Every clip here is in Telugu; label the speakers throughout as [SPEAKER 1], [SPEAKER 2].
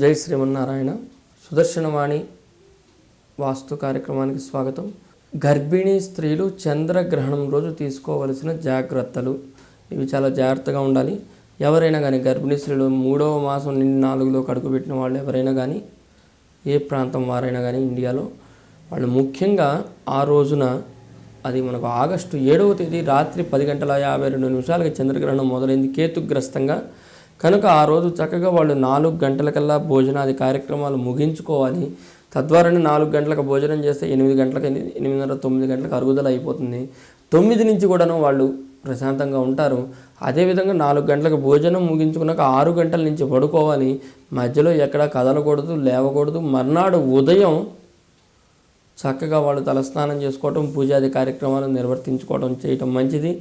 [SPEAKER 1] జై శ్రీమన్నారాయణ. సుదర్శనవాణి వాస్తు కార్యక్రమానికి స్వాగతం. గర్భిణీ స్త్రీలు చంద్రగ్రహణం రోజు తీసుకోవలసిన జాగ్రత్తలు. ఇవి చాలా జాగ్రత్తగా ఉండాలి. ఎవరైనా కానీ గర్భిణీ స్త్రీలు మూడవ మాసం నిండి నాలుగులో కడుగుపెట్టిన వాళ్ళు ఎవరైనా కానీ ఏ ప్రాంతం వారైనా కానీ ఇండియాలో వాళ్ళు ముఖ్యంగా ఆ రోజున అది మనకు ఆగస్టు ఏడవ తేదీ రాత్రి పది గంటల యాభై రెండు నిమిషాలకి చంద్రగ్రహణం మొదలైంది. కేతుగ్రస్తంగా కనుక ఆ రోజు చక్కగా వాళ్ళు నాలుగు గంటలకల్లా భోజనాది కార్యక్రమాలు ముగించుకోవాలి. తద్వారానే నాలుగు గంటలకు భోజనం చేస్తే ఎనిమిది గంటలకు ఎనిమిదిన్నర తొమ్మిది గంటలకు అరుగుదల అయిపోతుంది. తొమ్మిది నుంచి కూడాను వాళ్ళు ప్రశాంతంగా ఉంటారు. అదేవిధంగా నాలుగు గంటలకు భోజనం ముగించుకున్నాక ఆరు గంటల నుంచి పడుకోవాలి. మధ్యలో ఎక్కడా కదలకూడదు లేవకూడదు. మర్నాడు ఉదయం చక్కగా వాళ్ళు తలస్నానం చేసుకోవటం పూజాది కార్యక్రమాలు నిర్వర్తించుకోవడం చేయటం మంచిది.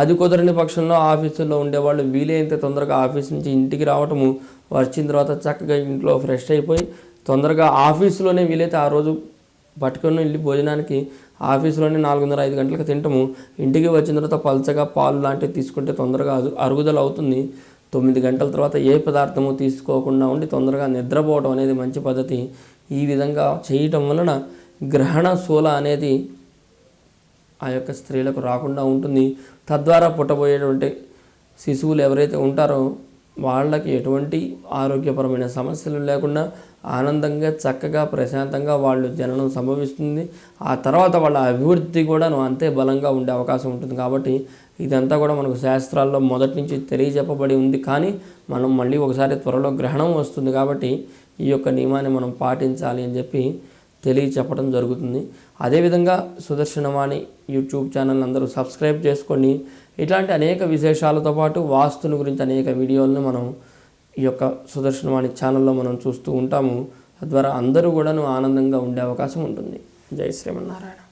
[SPEAKER 1] అది కుదరని పక్షంలో ఆఫీసుల్లో ఉండేవాళ్ళు వీలైనంత తొందరగా ఆఫీస్ నుంచి ఇంటికి రావటము వచ్చిన తర్వాత చక్కగా ఇంట్లో ఫ్రెష్ అయిపోయి తొందరగా ఆఫీసులోనే వీలైతే ఆ రోజు పట్టుకొని వెళ్ళి భోజనానికి ఆఫీసులోనే నాలుగున్నర ఐదు గంటలకు తింటాము. ఇంటికి వచ్చిన తర్వాత పల్చగా పాలు లాంటివి తీసుకుంటే తొందరగా అరుగుదల అవుతుంది. తొమ్మిది గంటల తర్వాత ఏ పదార్థము తీసుకోకుండా ఉండి తొందరగా నిద్రపోవడం అనేది మంచి పద్ధతి. ఈ విధంగా చేయటం వలన గ్రహణ శూల అనేది ఆ యొక్క స్త్రీలకు రాకుండా ఉంటుంది. తద్వారా పుట్టబోయేటువంటి శిశువులు ఎవరైతే ఉంటారో వాళ్ళకి ఎటువంటి ఆరోగ్యపరమైన సమస్యలు లేకుండా ఆనందంగా చక్కగా ప్రశాంతంగా వాళ్ళు జననం సంభవిస్తుంది. ఆ తర్వాత వాళ్ళ అభివృద్ధి కూడాను అంతే బలంగా ఉండే అవకాశం ఉంటుంది కాబట్టి ఇదంతా కూడా మనకు శాస్త్రాల్లో మొదటి నుంచి తెలియజెప్పబడి ఉంది. కానీ మనం మళ్ళీ ఒకసారి త్వరలో గ్రహణం వస్తుంది కాబట్టి ఈ యొక్క నియమాన్ని మనం పాటించాలి అని చెప్పి తెలియచెప్పడం జరుగుతుంది. అదేవిధంగా సుదర్శనవాణి యూట్యూబ్ ఛానల్ అందరూ సబ్స్క్రైబ్ చేసుకొని ఇట్లాంటి అనేక విశేషాలతో పాటు వాస్తుని గురించి అనేక వీడియోలను మనం ఈ యొక్క సుదర్శనవాణి ఛానల్లో మనం చూస్తూ ఉంటాము. తద్వారా అందరూ కూడాను ఆనందంగా ఉండే అవకాశం ఉంటుంది. జై శ్రీమన్నారాయణ.